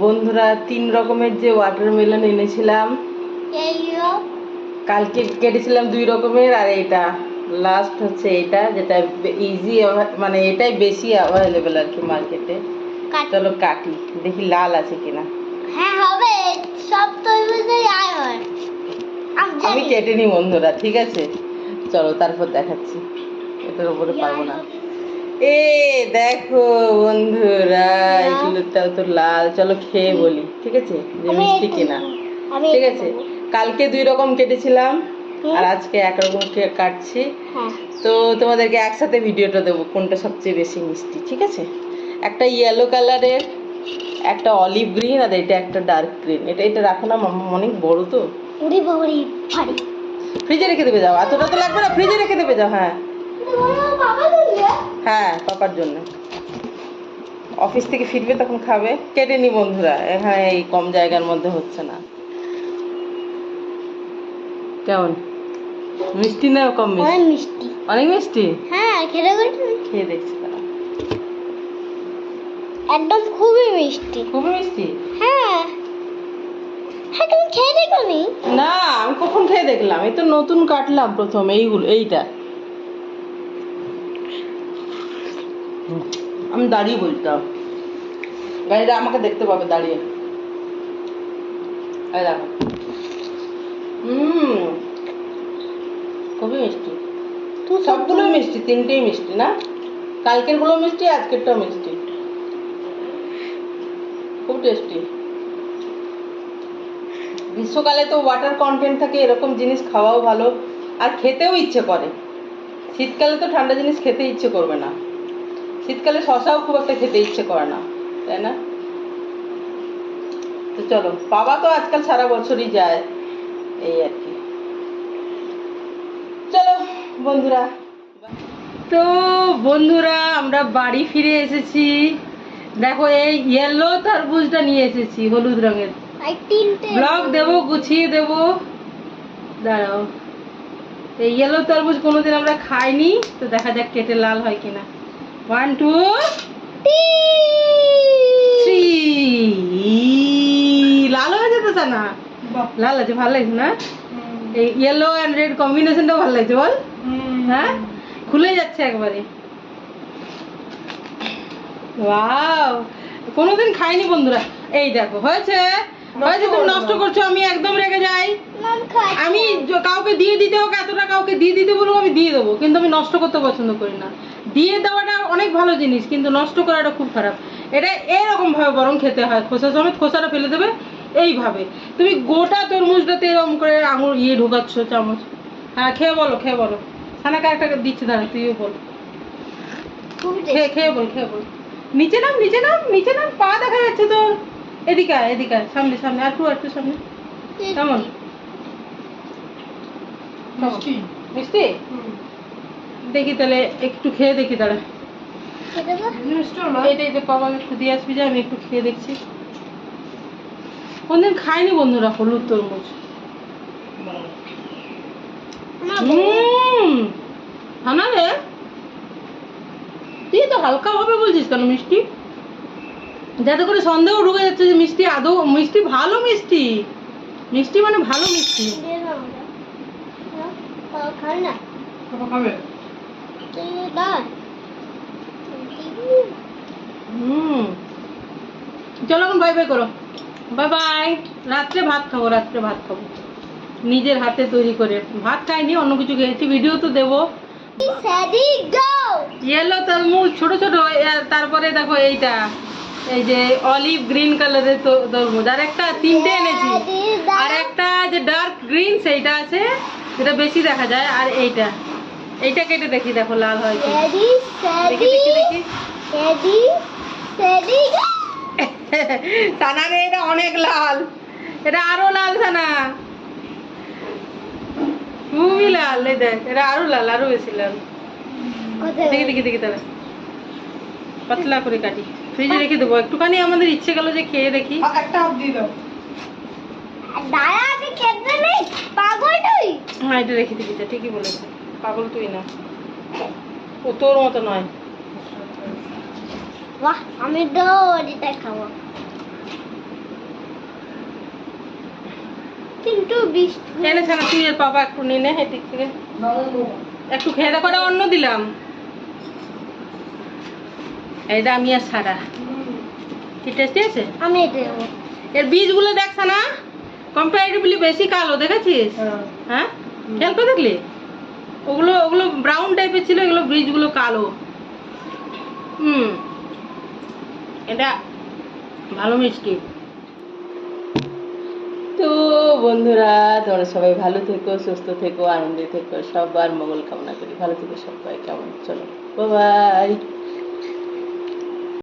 বন্ধুরা তিন রকমের যে ওয়াটারমেলন এনেছিলাম। কালকে কেটেছিলাম দুই রকমের আর এটা। লাস্ট হচ্ছে এটা যেটা ইজি মানে এটাই বেশি অ্যাভেলেবেল আর কি মার্কেটে চলো কাটি দেখি লাল আছে কিনা। হ্যাঁ হবে। সব হয়। আমি কেটে নি বন্ধুরা ঠিক আছে। চলো তারপর দেখাচ্ছি। এটার উপরে পারব না। এ দেখো বন্ধুরা এগুলোটাও তো লাল চলো খেয়ে বলি ঠিক আছে? যে মিষ্টি কিনা। ঠিক আছে? কালকে দুই রকম কেটেছিলাম আর আজকে একরকম কাটছি। হ্যাঁ। তো তোমাদেরকে একসাথে ভিডিওটা দেবো কোনটা সবচেয়ে বেশি মিষ্টি ঠিক আছে? একটা ইয়েলো কালারের একটা অলিভ গ্রিন আর এটা একটা ডার্ক গ্রিন এটা এটা রাখো না অনেক বড় তো। ফ্রিজে রেখে দেবে যাও এতটা তো লাগবে না ফ্রিজে রেখে দেবে যাও হ্যাঁ। হ্যাঁ পাপার জন্য। অফিস থেকে ফিরবে তখন খাবে। কেটে নি বন্ধুরা এখানে এই কম জায়গার মধ্যে হচ্ছে না। কেমন? মিষ্টি না কম মিষ্টি? অনেক মিষ্টি। হ্যাঁ খেতে খেয়ে দেখছি একদম খুবই মিষ্টি। খুবই মিষ্টি? হ্যাঁ। হ্যাঁ তুমি খেয়ে দেখো না আমি কখন খেয়ে দেখলাম? এই তো নতুন কাটলাম প্রথম এইগুলো এইটা। আমি দাঁড়িয়ে বলতাম গাড়িটা আমাকে দেখতে পাবে, দাঁড়িয়ে। দেখো। হুম, খুবই মিষ্টি। তুই সবগুলোই মিষ্টি, তিনটেই মিষ্টি, না? কালকেরগুলো মিষ্টি, আজকেরটাও মিষ্টি। খুব টেস্টি। গ্রীষ্মকালে তো ওয়াটার কন্টেন্ট থাকে, এরকম জিনিস খাওয়াও ভালো। আর খেতেও ইচ্ছে করে। শীতকালে তো ঠান্ডা জিনিস খেতে ইচ্ছে করবে না। শীতকালে শশাও খুব একটা খেতে ইচ্ছে করে না তাই না? তো চলো বাবা তো আজকাল সারা বছরই যায় এই আর কি। চলো বন্ধুরা। তো বন্ধুরা আমরা বাড়ি ফিরে এসেছি। দেখো এই ইয়েলো তরমুজটা নিয়ে এসেছি হলুদ রঙের। ব্লগ দেবো গুছিয়ে দেবো। দাঁড়াও। এই ইয়েলো তরমুজ কোনোদিন আমরা খাইনি তো দেখা যাক কেটে লাল হয় কিনা। ওয়ান টু থ্রি লাল হয়ে যেতে না? লাল আছে ভালো লাগছে না? এই ইয়েলো অ্যান্ড রেড কম্বিনেশনটাও ভালো লাগছে বল। হ্যাঁ? খুলে যাচ্ছে একবারে। ওয়াও কোনোদিন খাইনি বন্ধুরা। এই দেখো হয়েছে? হয়েছে তুমি নষ্ট করছ আমি একদম রেগে যাই। আমি কাউকে দিয়ে দিতে হোক এতটা কাউকে দিয়ে দিতে বলব আমি দিয়ে দেবো। কিন্তু আমি নষ্ট করতে পছন্দ করি না। দিয়ে দেওয়াটা অনেক ভালো জিনিস কিন্তু নষ্ট করাটা খুব খারাপ। এটা এরকম ভাবে বরং খেতে হয় খোসা সমেত খোসাটা ফেলে দেবে এইভাবে। তুমি গোটা তরমুজটাতে এরকম করে আঙুর ইয়ে ঢোকাচ্ছ চামচ। হ্যাঁ খেয়ে বলো খেয়ে বলো। খানাকে একটা দিচ্ছে দাঁড়া তুইও বল। খেয়ে খেয়ে বল খেয়ে বল। নিচে নাম নিচে নাম নিচে নাম পা দেখা যাচ্ছে তোর। এদিকে আয় এদিকে আয় সামনে সামনে একটু একটু সামনে। কেমন? মিষ্টি? দেখি তাহলে একটু খেয়ে দেখি তাহলে। খেতে পারো? এটা এটা বাবা একটু দিয়ে আসবি যে আমি একটু খেয়ে দেখছি। কোনদিন খাইনি বন্ধুরা হলুদ তরমুজ। আমার বউ- হুম। হানা রে। তুই তো হালকা ভাবে বলছিস কেন মিষ্টি? যাতে করে সন্দেহ ঢুকে যাচ্ছে যে মিষ্টি আদৌ মিষ্টি ভালো মিষ্টি। মিষ্টি মানে ভালো মিষ্টি। দিয়ে হুম। চলো এখন বাই বাই করো। বাই বাই রাত্রে ভাত খাব রাত্রে ভাত খাব। নিজের হাতে তৈরি করে। ভাত খাইনি অন্য কিছু খেয়েছি ভিডিও তো দেবো। ইয়েলো তরমুজ ছোট ছোট তারপরে দেখো এইটা। এই যে অলিভ গ্রিন কালারের তরমুজ। আর একটা তিনটে এনেছি। আর একটা যে ডার্ক গ্রিন সেইটা আছে যেটা বেশি দেখা যায়। আর এইটা। এইটা কেটে দেখি দেখো লাল হয় কি। দেখি দেখি দেখি। স্যাডি সানা রে এটা অনেক লাল। এটা আরও লাল সানা। খুবই লাল এই দেখ এটা আরও লাল আরও বেশি লাল। দেখি দেখি দেখি তাহলে। পাতলা করে কাটি। ফ্রিজে রেখে দেবো। একটুখানি আমাদের ইচ্ছে গেল যে খেয়ে দেখি। একটা হাফ দিয়ে দাও। দাঁড়া আমি খেতে নেই পাগল তুই। হ্যাঁ এটা রেখে দিবি ঠিকই বলেছে। পাগল তুই না। ও তোর মতো নয়। বাহ আমি এটা খাব কিন্তু বৃষ্টি এনে ছানা তুই এর পাপা একটু নিয়ে নে এদিক থেকে। একটু খেয়ে দেখো অন্য দিলাম। এইটা আমি আর সারা কি টেস্টি আছে? আমি এটা এর বীজগুলো দেখছ না কম্পারেটিভলি বেশি কালো দেখেছিস? হ্যাঁ? খেয়াল করে দেখলি? ওগুলো ওগুলো ব্রাউন টাইপের ছিল, এগুলো ব্রিজগুলো কালো। হুম। এটা ভালো মিষ্টি। তো বন্ধুরা, তোমরা সবাই ভালো থেকো, সুস্থ থেকো, আনন্দে থেকো, সবার মঙ্গল কামনা করি। ভালো থেকো সবাই, কেমন? চলো বাই